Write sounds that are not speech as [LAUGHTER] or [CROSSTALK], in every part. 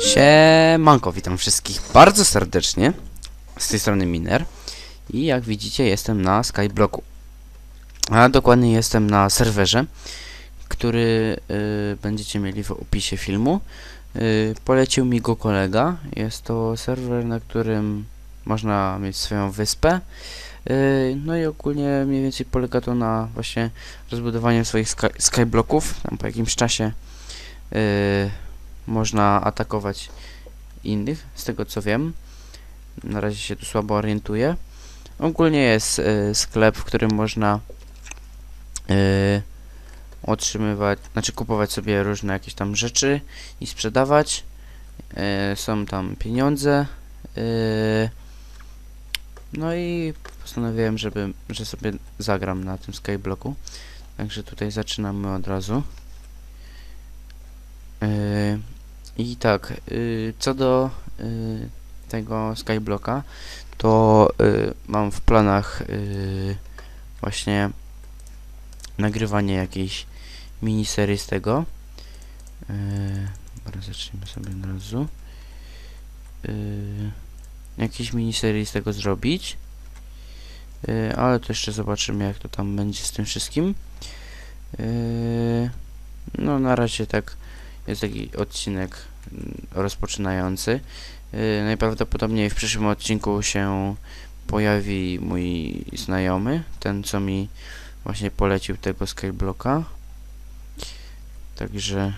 Siemanko, witam wszystkich bardzo serdecznie. Z tej strony Miner. I jak widzicie jestem na Skyblocku. A dokładnie jestem na serwerze, który y, będziecie mieli w opisie filmu. Y, polecił mi go kolega. Jest to serwer, na którym można mieć swoją wyspę. Y, no i ogólnie mniej więcej polega to na właśnie rozbudowaniu swoich sky skyblocków. Tam po jakimś czasie y, można atakować innych, z tego co wiem. Na razie się tu słabo orientuję. Ogólnie jest y, sklep, w którym można y, otrzymywać, znaczy kupować sobie różne jakieś tam rzeczy i sprzedawać. Y, są tam pieniądze. Y, no i postanowiłem, żeby, że sobie zagram na tym skyblocku. Także tutaj zaczynamy od razu. Yy, I tak, yy, co do yy, tego skyblocka, to yy, mam w planach yy, właśnie nagrywanie jakiejś miniserii z tego. Yy, dobra, zacznijmy sobie od razu. Yy, jakiejś miniserii z tego zrobić. Yy, ale to jeszcze zobaczymy jak to tam będzie z tym wszystkim. Yy, no na razie tak jest taki odcinek mm, rozpoczynający. Yy, najprawdopodobniej w przyszłym odcinku się pojawi mój znajomy, ten co mi właśnie polecił tego skyblocka. Także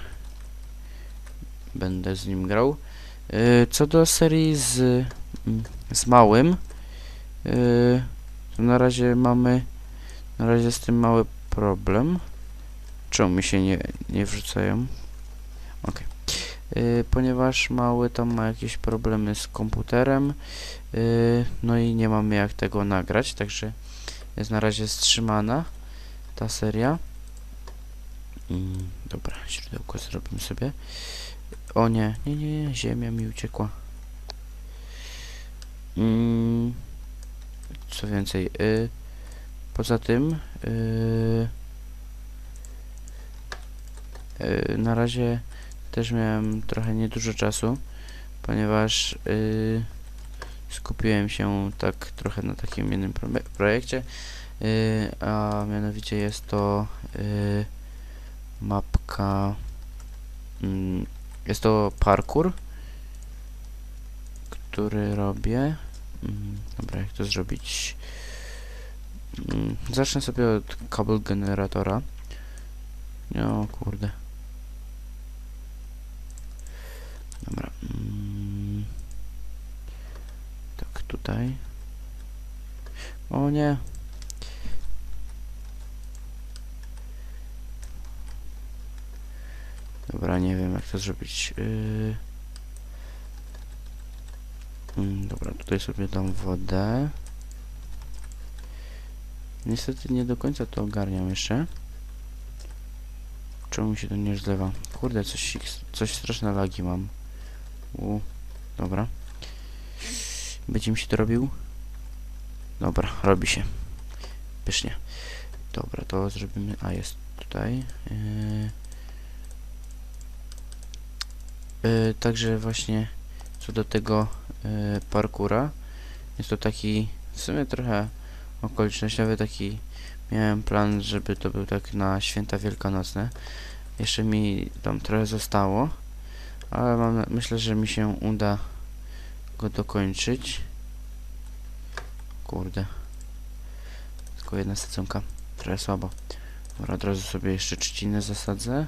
będę z nim grał. Co do serii z, mm, z małym, yy, to na razie mamy na razie z tym mały problem. Czemu mi się nie, nie wrzucają? Ok. Yy, ponieważ mały tam ma jakieś problemy z komputerem, yy, no i nie mamy jak tego nagrać, także jest na razie wstrzymana ta seria. Mm, dobra, źródełko zrobimy sobie. O nie, nie, nie, ziemia mi uciekła. Mm, co więcej, yy, poza tym, yy, yy, na razie też miałem trochę niedużo czasu, ponieważ yy, skupiłem się tak trochę na takim jednym pro projekcie, yy, a mianowicie jest to yy, mapka, yy, jest to parkour, który robię. Yy, dobra, jak to zrobić? Yy, zacznę sobie od kabel generatora. O kurde. Dobra. Mm. Tak, tutaj. O nie. Dobra, nie wiem jak to zrobić. Yy. Mm, dobra, tutaj sobie dam wodę. Niestety nie do końca to ogarniam jeszcze. Czemu się to nie zlewa? Kurde, coś, coś straszne lagi mam. U, dobra. Będzie mi się to robił? Dobra, robi się. Pysznie. Dobra, to zrobimy... A, jest tutaj. Yy. Yy, także właśnie co do tego yy, parkura jest to taki w sumie trochę okolicznościowy taki miałem plan, żeby to był tak na święta wielkanocne jeszcze mi tam trochę zostało ale mam, myślę, że mi się uda go dokończyć. Kurde. Tylko jedna sadzonka. Trochę słabo. Dobra, od razu sobie jeszcze trzcinę zasadzę.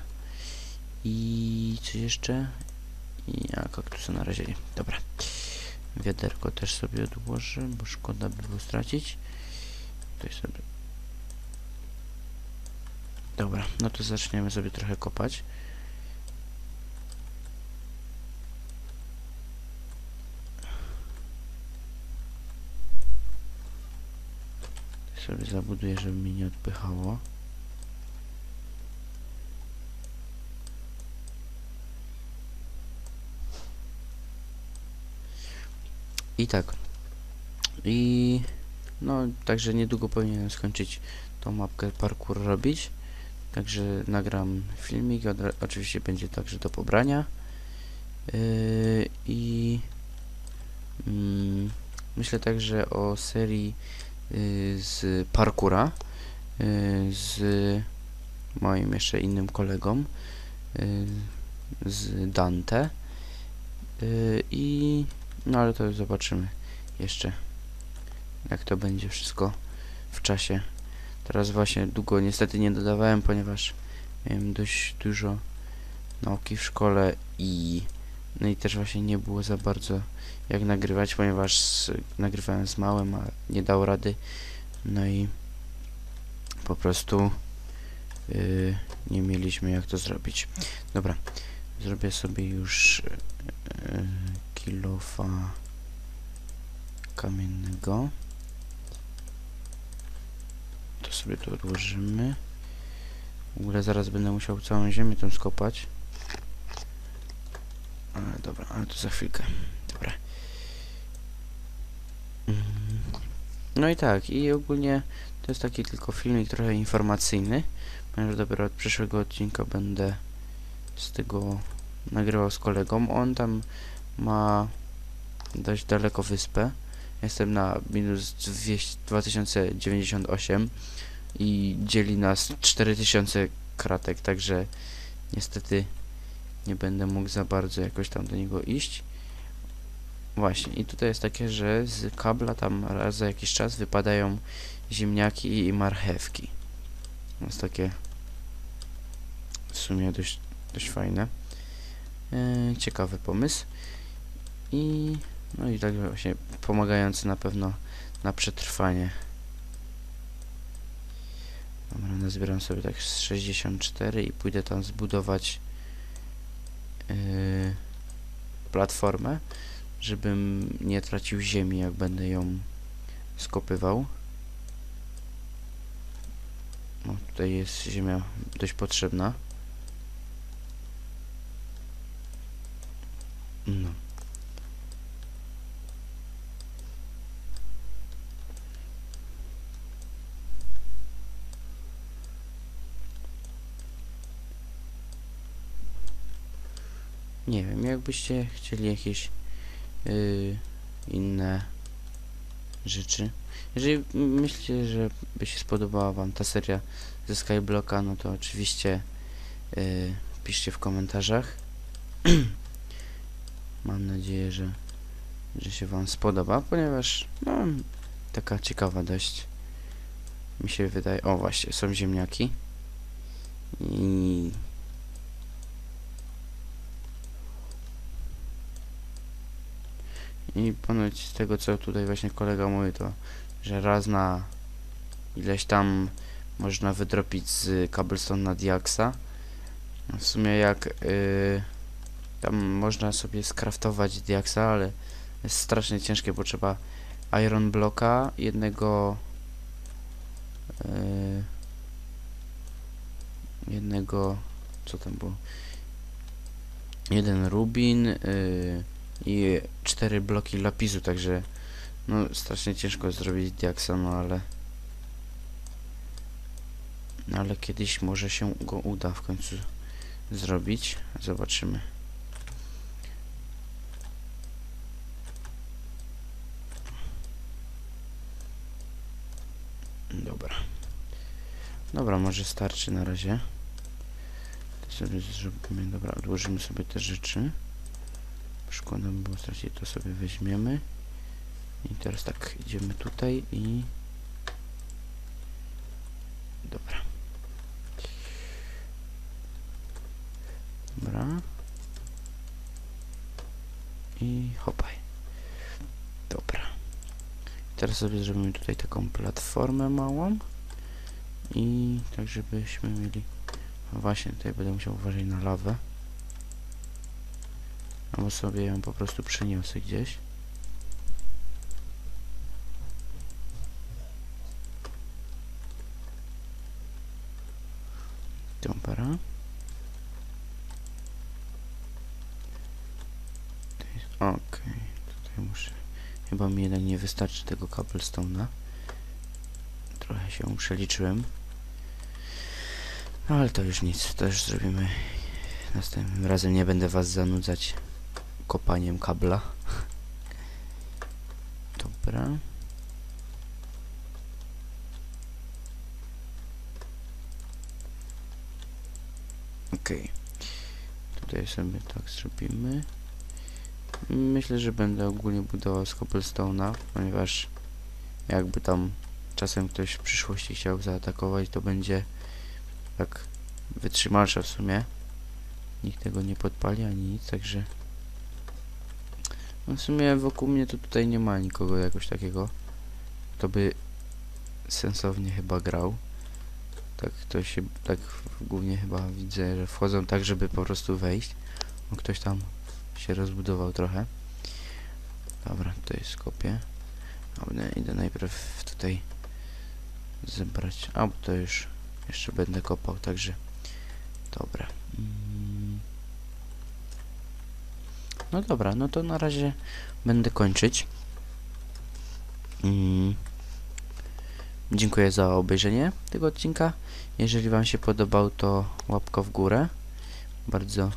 I co jeszcze? I a kaktusa na razie nie. Dobra. Wiaderko też sobie odłożę, bo szkoda by było stracić. Tutaj sobie... Dobra, no to zaczniemy sobie trochę kopać. sobie zabuduję, żeby mi nie odpychało. I tak. I No, także niedługo powinienem skończyć tą mapkę parkour robić. Także nagram filmik, oczywiście będzie także do pobrania. Yy, I mm, myślę także o serii yy, z parkura yy, z moim jeszcze innym kolegą yy, z Dante yy, i no ale to już zobaczymy jeszcze jak to będzie wszystko w czasie. Teraz właśnie długo niestety nie dodawałem ponieważ miałem dość dużo nauki w szkole i no i też właśnie nie było za bardzo jak nagrywać ponieważ z, nagrywałem z małym a nie dał rady. No i po prostu yy, nie mieliśmy jak to zrobić. Dobra zrobię sobie już yy, kilofa kamiennego. To sobie tu odłożymy. W ogóle zaraz będę musiał całą ziemię tam skopać. Ale dobra, ale to za chwilkę. Dobra. Mm. no i tak, i ogólnie to jest taki tylko filmik trochę informacyjny ponieważ dopiero od przyszłego odcinka będę z tego nagrywał z kolegą. On tam ma dość daleko wyspę. Jestem na minus 200 2098 i dzieli nas 4000 kratek, także niestety nie będę mógł za bardzo jakoś tam do niego iść. Właśnie, i tutaj jest takie, że z kabla tam raz za jakiś czas wypadają ziemniaki i marchewki. Jest takie w sumie dość, dość fajne. E, ciekawy pomysł. I no i tak właśnie pomagający na pewno na przetrwanie. Dobra, nazbieram sobie tak z 64 i pójdę tam zbudować yy, platformę, żebym nie tracił ziemi, jak będę ją skopywał. No, tutaj jest ziemia dość potrzebna. No. Nie wiem, jakbyście chcieli jakieś yy, inne rzeczy. Jeżeli myślicie, że by się spodobała wam ta seria ze Skyblocka, no to oczywiście yy, piszcie w komentarzach. [CLEARS THROAT] Mam nadzieję, że, że się wam spodoba, ponieważ no, taka ciekawa dość mi się wydaje. O właśnie, są ziemniaki. I I ponoć z tego co tutaj właśnie kolega mówi to, że raz na ileś tam można wydropić z cobblestone na diaksa. W sumie jak yy, tam można sobie skraftować diaksa, ale jest strasznie ciężkie, bo trzeba iron bloka, jednego yy, jednego co tam było jeden rubin yy, i cztery bloki lapisu, także no strasznie ciężko zrobić diaksa, no ale no, ale kiedyś może się go uda w końcu zrobić. Zobaczymy. Dobra. Dobra, może starczy na razie. To sobie zrobimy, dobra, odłożymy sobie te rzeczy. Szkoda by było stracić, to sobie weźmiemy. I teraz tak, idziemy tutaj i... Dobra. Dobra. I hopaj. Dobra. Teraz sobie zrobimy tutaj taką platformę małą. I tak, żebyśmy mieli... Właśnie, tutaj będę musiał uważać na lawę. Albo sobie ją po prostu przeniosę gdzieś. Dobra. Okej, tutaj muszę... Chyba mi jeden nie wystarczy tego cobblestone'a. się przeliczyłem. No ale to już nic, to już zrobimy następnym razem. Nie będę was zanudzać kopaniem kabla. Dobra. Okej. Tutaj sobie tak zrobimy. Myślę, że będę ogólnie budował z cobblestone'a, ponieważ jakby tam czasem ktoś w przyszłości chciał zaatakować, to będzie tak wytrzymalsza w sumie. Nikt tego nie podpali ani nic, także no w sumie wokół mnie to tutaj nie ma nikogo jakoś takiego, kto by sensownie chyba grał. Tak to się, tak głównie chyba widzę, że wchodzą tak, żeby po prostu wejść. No ktoś tam się rozbudował trochę. Dobra, tutaj skopię. Dobra, idę najpierw tutaj zebrać. A, bo to już jeszcze będę kopał, także dobra. Mm. No dobra, no to na razie będę kończyć. Mm. Dziękuję za obejrzenie tego odcinka. Jeżeli Wam się podobał, to łapka w górę. Bardzo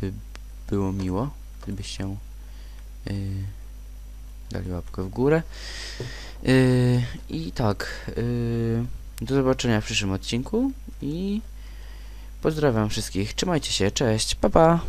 by było miło, gdybyście yy, dali łapkę w górę. Yy, I tak, yy, do zobaczenia w przyszłym odcinku i pozdrawiam wszystkich. Trzymajcie się, cześć, pa pa!